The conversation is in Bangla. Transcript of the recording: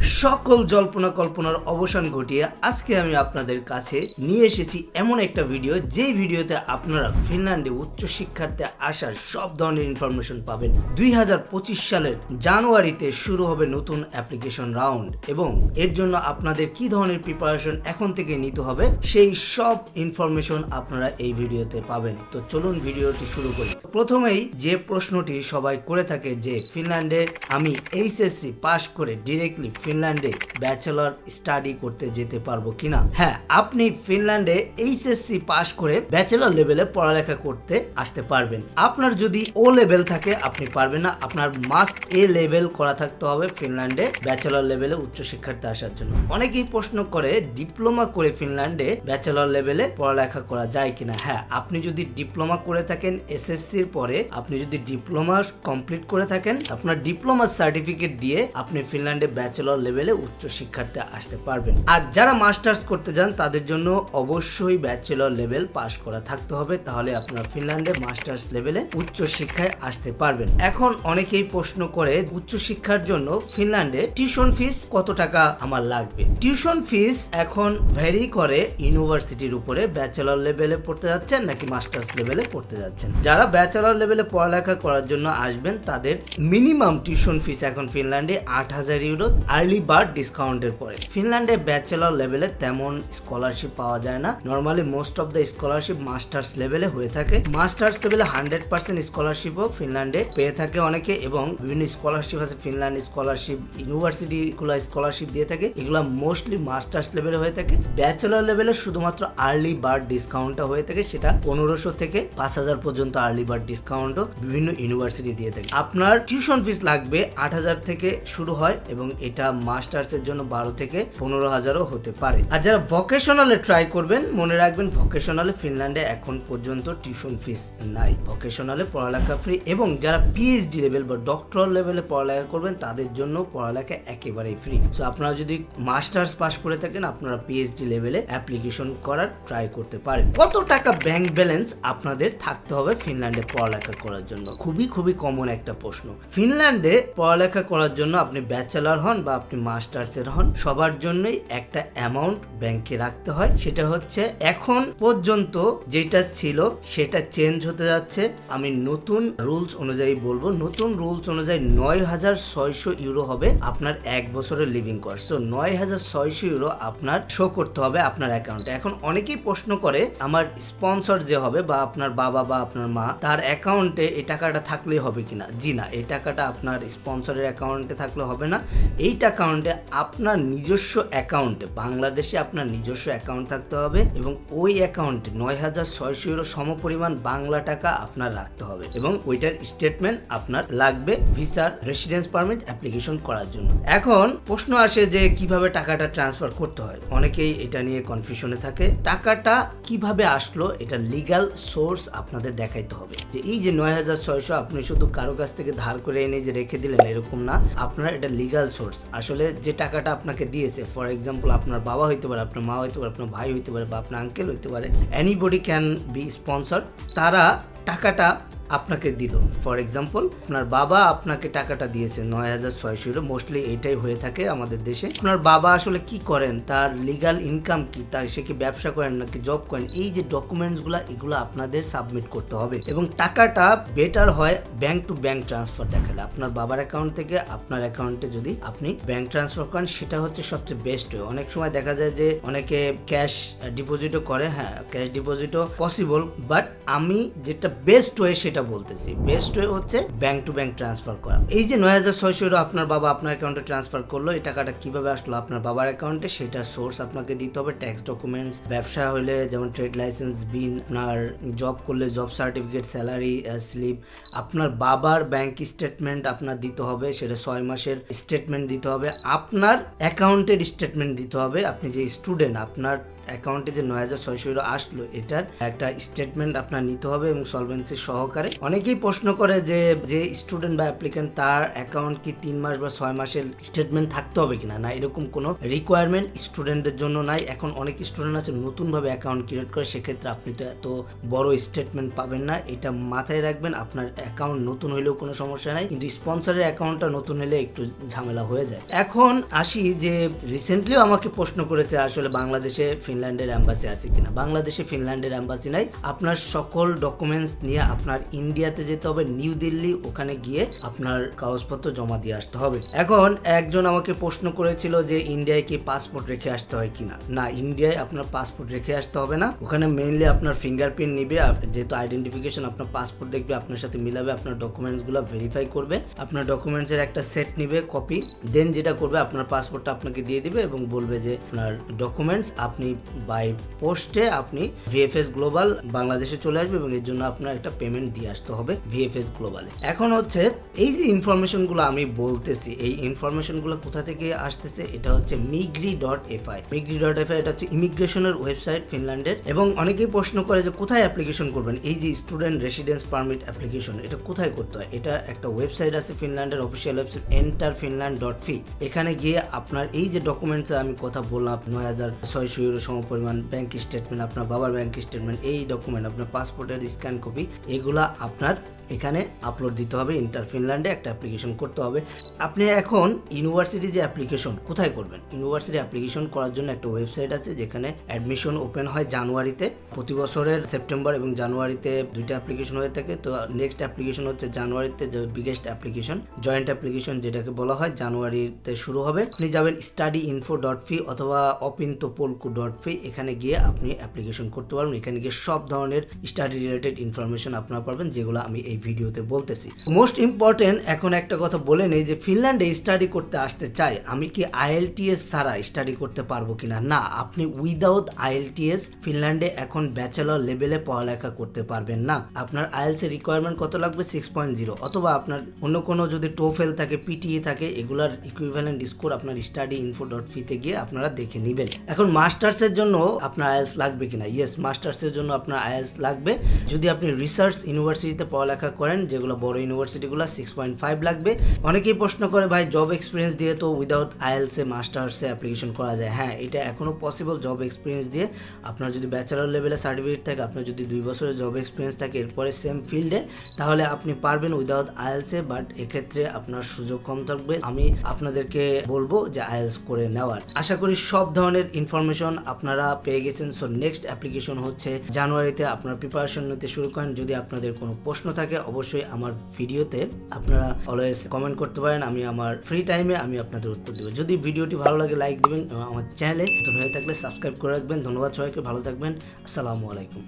সকল জল্পনা কল্পনার অবসান ঘটিয়ে আজকে আমি আপনাদের কাছে নিয়ে এসেছি এমন একটা ভিডিও, যেই ভিডিওতে আপনারা ফিনল্যান্ডে উচ্চ শিক্ষার্থে আসার সব ধরনের ইনফরমেশন পাবেন। দুই হাজার পঁচিশ সালের জানুয়ারিতে শুরু হবে নতুন অ্যাপ্লিকেশন রাউন্ড এবং এর জন্য আপনাদের কি ধরনের প্রিপারেশন এখন থেকে নিতে হবে, সেই সব ইনফরমেশন আপনারা এই ভিডিওতে পাবেন। তো চলুন ভিডিওটি শুরু করি। প্রথমেই যে প্রশ্নটি সবাই করে থাকে যে, ফিনল্যান্ডে আমি এইচএসসি পাশ করে ডিরেক্টলি ফিনল্যান্ডে ব্যাচেলর স্টাডি করতে যেতে পারব কিনা? হ্যাঁ আপনি ফিনল্যান্ডে এইচএসসি পাশ করে ব্যাচেলর লেভেলে পড়ালেখা করতে আসতে পারবেন। আপনার যদি ও লেভেল থাকে, আপনি পারবেন না। আপনার মাস্ট এ লেভেল করা থাকতে হবে ফিনল্যান্ডে ব্যাচেলর লেভেলে উচ্চশিক্ষার্থে আসার জন্য। অনেকেই প্রশ্ন করে, ডিপ্লোমা করে ফিনল্যান্ডে ব্যাচেলর লেভেলে পড়ালেখা করা যায় কিনা? হ্যাঁ আপনি যদি ডিপ্লোমা করে থাকেন, এসএসসির পরে আপনি যদি ডিপ্লোমা কমপ্লিট করে থাকেন, আপনার ডিপ্লোমা সার্টিফিকেট দিয়ে আপনি ফিনল্যান্ডে ব্যাচেলর লেভেলে উচ্চ শিক্ষার্থে আসতে পারবেন। আর যারা মাস্টার্স করতে যান, তাদের জন্য অবশ্যই ব্যাচেলর লেভেল পাশ করা থাকতে হবে। তাহলে আপনার ফিনল্যান্ডে মাস্টার্স লেভেলে উচ্চ শিক্ষায় আসতে পারবেন। এখন অনেকেই প্রশ্ন করে, উচ্চ শিক্ষার জন্য ফিনল্যান্ডে টিউশন ফিস কত টাকা আমার লাগবে? টিউশন ফিস এখন ভ্যারি করে ইউনিভার্সিটির উপরে ব্যাচেলর লেভেলে পড়তে যাচ্ছেন নাকি মাস্টার্স লেভেলে পড়তে যাচ্ছেন। যারা ব্যাচেলর লেভেলে পড়ালেখা করার জন্য আসবেন, তাদের মিনিমাম টিউশন ফিস এখন ফিনল্যান্ডে আট হাজার ইউরো আর্লি বার্ড ডিসকাউন্টের পরে ফিনল্যান্ডে ব্যাচেলর লেভেলে তেমন স্কলারশিপ পাওয়া যায় না। Normally most of the scholarship masters লেভেলে হয়ে থাকে। মাস্টার্স লেভেলে হান্ড্রেড পার্সেন্ট স্কলারশিপও ফিনল্যান্ডে পেয়ে থাকে অনেকে এবং বিভিন্ন স্কলারশিপ আছে। ফিনল্যান্ড স্কলারশিপ ইউনিভার্সিটি গুলো স্কলারশিপ দিয়ে থাকে। এগুলো মোস্টলি মাস্টার্স লেভেলে হয়ে থাকে। ব্যাচেলর লেভেলে শুধুমাত্র আর্লি বার্ড ডিসকাউন্টটা হয়ে থাকে। সেটা পনেরোশো থেকে পাঁচ হাজার পর্যন্ত আর্লি বার্ড ডিসকাউন্টও বিভিন্ন ইউনিভার্সিটি দিয়ে থাকে। আপনার টিউশন ফিস লাগবে আট হাজার থেকে শুরু হয় এবং এটা মাস্টার্স এর জন্য বারো থেকে পনেরো হাজারও হতে পারে। আর যারা ভকেশনালে ট্রাই করবেন, মনে রাখবেন ভকেশনালে ফিনল্যান্ডে এখন পর্যন্ত টিউশন ফিস নাই। ভকেশনালে পড়ালেখা ফ্রি এবং যারা পিএইচডি লেভেল বা ডক্টর লেভেলে পড়ালেখা করবেন, তাদের জন্য পড়ালেখা একেবারেই ফ্রি সো আপনারা যদি মাস্টার্স পাস করে থাকেন, আপনারা পিএইচডি লেভেলে অ্যাপ্লিকেশন করার ট্রাই করতে পারেন। কত টাকা ব্যাংক ব্যালেন্স আপনাদের থাকতে হবে ফিনল্যান্ডে পড়ালেখা করার জন্য? খুবই খুবই কমন একটা প্রশ্ন। ফিনল্যান্ডে পড়ালেখা করার জন্য আপনি ব্যাচেলর হন বা আপনি মাস্টার্সের হন, সবার জন্যই একটা অ্যামাউন্ট ব্যাংকে রাখতে হয়। সেটা হচ্ছে এখন পর্যন্ত যেটা ছিল সেটা চেঞ্জ হতে যাচ্ছে। আমি নতুন রুলস অনুযায়ী বলব, নতুন রুলস অনুযায়ী নয় হাজার ছয়শো ইউরো হবে আপনার এক বছরের লিভিং কস্ট তো নয় হাজার ছয়শো ইউরো আপনার শো করতে হবে আপনার অ্যাকাউন্টে এখন অনেকেই প্রশ্ন করে, আমার স্পন্সর যে হবে বা আপনার বাবা বা আপনার মা, তার অ্যাকাউন্টে এই টাকাটা থাকলেই হবে কিনা? জি না, এই টাকাটা আপনার স্পন্সরের অ্যাকাউন্টে থাকলে হবে না। এই অ্যাকাউন্টে আপনার নিজস্ব অ্যাকাউন্টে বাংলাদেশে আপনার নিজস্ব অ্যাকাউন্ট থাকতে হবে এবং ওই অ্যাকাউন্টে নয় হাজার ছয়শো ইউরো সমপরিমাণ বাংলা টাকা আপনার রাখতে হবে এবং ওইটার স্টেটমেন্ট আপনার লাগবে ভিসার রেসিডেন্স পারমিট অ্যাপ্লিকেশন করার জন্য। এখন প্রশ্ন আসে যে কীভাবে টাকাটা ট্রান্সফার করতে হয়? অনেকেই এটা নিয়ে কনফিউশনে থাকে। টাকাটা কীভাবে আসলো? এটা লিগাল সোর্স আপনাদের দেখাইতে হবে। যে এই যে নয় হাজার ছয়শো আপনি শুধু কারও কাছ থেকে ধার করে এনে যে রেখে দিলেন এরকম না, আপনার এটা লিগাল সোর্স আসলে যে টাকাটা আপনাকে দিয়েছে ফর এক্সাম্পল আপনার বাবা হইতে পারে, আপনার মা হইতে পারে, আপনার ভাই হইতে পারে বা আপনার আঙ্কেল হইতে পারে এনিবডি ক্যান বি স্পন্সর তারা টাকাটা আপনাকে দিল। ফর এক্সাম্পল আপনার বাবা আপনাকে টাকাটা দিয়েছে, নয় হাজার ছয়শো। ইউরো মোস্টলি এটাই হয়ে থাকে আমাদের দেশে। আপনার বাবা আসলে কি করেন? তার লিগাল ইনকাম কি? তার সে কি ব্যবসা করেন নাকি জব করেন? এই যে ডকুমেন্টসগুলো এগুলো আপনাদের সাবমিট করতে হবে। এবং টাকাটা বেটার হয় ব্যাংক টু ব্যাংক ট্রান্সফার দেখালে। আপনার বাবার অ্যাকাউন্ট থেকে আপনার অ্যাকাউন্টে যদি আপনি ব্যাংক ট্রান্সফার করেন, সেটা হচ্ছে সবচেয়ে বেস্ট হয় অনেক সময় দেখা যায় যে অনেকে ক্যাশ ডিপোজিটও করে। হ্যাঁ ক্যাশ ডিপোজিটও পসিবল বাট আমি যেটা বেস্ট ওয়ে সেটা বলতেছি। বেস্ট ওয়ে হচ্ছে ব্যাংক টু ব্যাংক ট্রান্সফার করা। এই যে নয় হাজার ছয়শো আপনার বাবা আপনার অ্যাকাউন্টে ট্রান্সফার করল, এই টাকাটা কীভাবে আসলো আপনার বাবার অ্যাকাউন্টে সেটা সোর্স আপনাকে দিতে হবে ট্যাক্স ডকুমেন্টস ব্যবসা হলে যেমন ট্রেড লাইসেন্স বিন আপনার জব করলে জব সার্টিফিকেট স্যালারি স্লিপ আপনার বাবার ব্যাংক স্টেটমেন্ট আপনার দিতে হবে, সেটা ছয় মাসের স্টেটমেন্ট দিতে হবে। আপনার অ্যাকাউন্টের স্টেটমেন্ট দিতে হবে। আপনি যে স্টুডেন্ট আপনার অ্যাকাউন্টে যে নয় হাজার ছয়শো ইউরো আসলো, এটার একটা স্টেটমেন্ট আপনার নিতে হবে এবং সলভেন্সি সহকারে। অনেকেই প্রশ্ন করে যে যে স্টুডেন্ট বা অ্যাপ্লিকেন্ট তার অ্যাকাউন্ট কি তিন মাস বা ছয় মাসের স্টেটমেন্ট থাকতে হবে কিনা? না, এরকম কোনো রিকোয়ারমেন্ট স্টুডেন্টদের জন্য নাই। এখন অনেক স্টুডেন্ট আছে, নতুনভাবে অ্যাকাউন্ট ক্রিয়েট করে, সেক্ষেত্রে আপনি তো এত বড় স্টেটমেন্ট পাবেন না। এটা মাথায় রাখবেন, আপনার অ্যাকাউন্ট নতুন হলেও কোনো সমস্যা নাই, কিন্তু স্পন্সরের অ্যাকাউন্টটা নতুন হলে একটু ঝামেলা হয়ে যায়। এখন আসি যে রিসেন্টলিও আমাকে প্রশ্ন করেছে আসলে বাংলাদেশে ফিনল্যান্ডের অ্যাম্বাসি আছে কিনা। বাংলাদেশে ফিনল্যান্ডের অ্যাম্বাসি নাই। আপনার সকল ডকুমেন্টস নিয়ে আপনার ইন্ডিয়াতে যেতে হবে, নিউ দিল্লি, ওখানে গিয়ে আপনার কাগজপত্র জমা দিয়ে আসতে হবে। এখন একজন আমাকে প্রশ্ন করেছিল যে ইন্ডিয়ায় কি পাসপোর্ট রেখে আসতে হয় কিনা। না, ইন্ডিয়ায় আপনার পাসপোর্ট রেখে আসতে হবে না। ওখানে মেইনলি আপনার ফিঙ্গারপ্রিন্ট নিবে যেহেতু আইডেন্টিফিকেশন আপনার পাসপোর্ট দেখবে, আপনার সাথে মিলাবে, আপনার ডকুমেন্টসগুলো ভেরিফাই করবে। আপনার ডকুমেন্টসের একটা সেট নিবে কপি দেন যেটা করবে, আপনার পাসপোর্টটা আপনাকে দিয়ে দিবে এবং বলবে যে আপনার ডকুমেন্টস আপনি বাই পোস্টে আপনি ভিএফএস গ্লোবাল বাংলাদেশে চলে আসবে এবং এর জন্য আপনার একটা পেমেন্ট দিয়ে আসতে হবে ভিএফএস গ্লোবালে এখন হচ্ছে এই যে ইনফরমেশনগুলো আমি বলতেছি, এই ইনফরমেশনগুলো কোথা থেকে আসতেছে, এটা হচ্ছে Migri dot FI Migri dot FI এটা হচ্ছে ইমিগ্রেশনের ওয়েবসাইট ফিনল্যান্ডের। এবং অনেকেই প্রশ্ন করে যে কোথায় অ্যাপ্লিকেশন করবেন? এই যে স্টুডেন্ট রেসিডেন্স পারমিট অ্যাপ্লিকেশন এটা কোথায় করতে হয়? এটা একটা ওয়েবসাইট আছে ফিনল্যান্ডের official website enter Finland dot fi এখানে গিয়ে আপনার এই যে ডকুমেন্টস আমি কথা বললাম, নয় হাজার ছয়শো ইউরো সমপরিমাণ ব্যাংক স্টেটমেন্ট আপনার বাবার ব্যাংক স্টেটমেন্ট এই ডকুমেন্ট আপনার পাসপোর্টের স্ক্যান কপি এগুলা আপনার এখানে আপলোড দিতে হবে। ইন্টার ফিনল্যান্ডে একটা অ্যাপ্লিকেশন করতে হবে। আপনি এখন ইউনিভার্সিটি যে অ্যাপ্লিকেশন কোথায় করবেন? ইউনিভার্সিটি অ্যাপ্লিকেশন করার জন্য একটা ওয়েবসাইট আছে যেখানে অ্যাডমিশন ওপেন হয় জানুয়ারিতে। প্রতি বছরের সেপ্টেম্বর এবং জানুয়ারিতে দুইটা অ্যাপ্লিকেশন হয়ে থাকে। তো নেক্সট অ্যাপ্লিকেশন হচ্ছে জানুয়ারিতে বিগেস্ট অ্যাপ্লিকেশন জয়েন্ট অ্যাপ্লিকেশন যেটাকে বলা হয়, জানুয়ারিতে শুরু হবে। আপনি যাবেন স্টাডি ইনফো ডট ফি অথবা অপিন্ত পোলকু ডট ফি এখানে গিয়ে আপনি অ্যাপ্লিকেশন করতে পারবেন। এখানে গিয়ে সব ধরনের স্টাডি রিলেটেড ইনফরমেশন আপনারা পাবেন যেগুলো আমি এই ভিডিওতে বলতেছি। মোস্ট ইম্পর্টেন্ট এখন একটা কথা বলে নেই যে ফিনল্যান্ডে স্টাডি করতে আসতে চাই আমি কি আইএলটিএস ছাড়া স্টাডি করতে পারব কিনা? না, আপনি উইদাউট আইএলটিএস ফিনল্যান্ডে এখন ব্যাচেলর লেভেলে পড়ালেখা করতে পারবেন না। আপনার আইএলস এর রিকোয়ারমেন্ট কত লাগবে? সিক্স পয়েন্ট জিরো অথবা আপনার অন্য কোনো যদি টোফেল থাকে পিটিএ থাকে, এগুলার ইকুইভ্যালেন্ট স্কোর আপনার স্টাডি ইনফো ডট ফিতে গিয়ে আপনারা দেখে নেবেন। এখন মাস্টার্সের জন্য আপনার আইএলস লাগবে কিনা? ইয়েস মাস্টার্সের জন্য আপনার আইএলস লাগবে। যদি আপনি রিসার্চ ইউনিভার্সিটিতে পড়ালেখা করেন, যেগুলো বড় ইউনিভার্সিটিগুলো সিক্স পয়েন্ট ফাইভ লাগবে। অনেকেই প্রশ্ন করে, ভাই জব এক্সপিরিয়েন্স দিয়ে তো উইদাউট আইএলসে মাস্টার্সে অ্যাপ্লিকেশন করা যায়? হ্যাঁ এটা এখনও পসিবল জব এক্সপিরিয়েন্স দিয়ে। আপনার যদি ব্যাচেলর লেভেলে সার্টিফিকেট থাকে, আপনার যদি দুই বছরের জব এক্সপিরিয়েন্স থাকে, এরপরে সেম ফিল্ডে তাহলে আপনি পারবেন উইদাউট আইএলসে বাট এক্ষেত্রে আপনার সুযোগ কম থাকবে। আমি আপনাদেরকে বলব যে আইএলস করে নেওয়ার। আশা করি সব ধরনের ইনফরমেশন আপনারা পেয়ে গেছেন। সো নেক্সট অ্যাপ্লিকেশন হচ্ছে জানুয়ারিতে আপনার প্রিপারেশন নিতে শুরু করেন। যদি আপনাদের কোনো প্রশ্ন থাকে, অবশ্যই আমার ভিডিওতে আপনারা অলওয়েজ কমেন্ট করতে পারেন। আমি আমার ফ্রি টাইমে আমি আপনাদের উত্তর দেবো। যদি ভিডিওটি ভালো লাগে লাইক দেবেন এবং আমার চ্যানেলে নতুন হয়ে থাকলে সাবস্ক্রাইব করে রাখবেন। ধন্যবাদ সবাইকে, ভালো থাকবেন। আসসালামু আলাইকুম।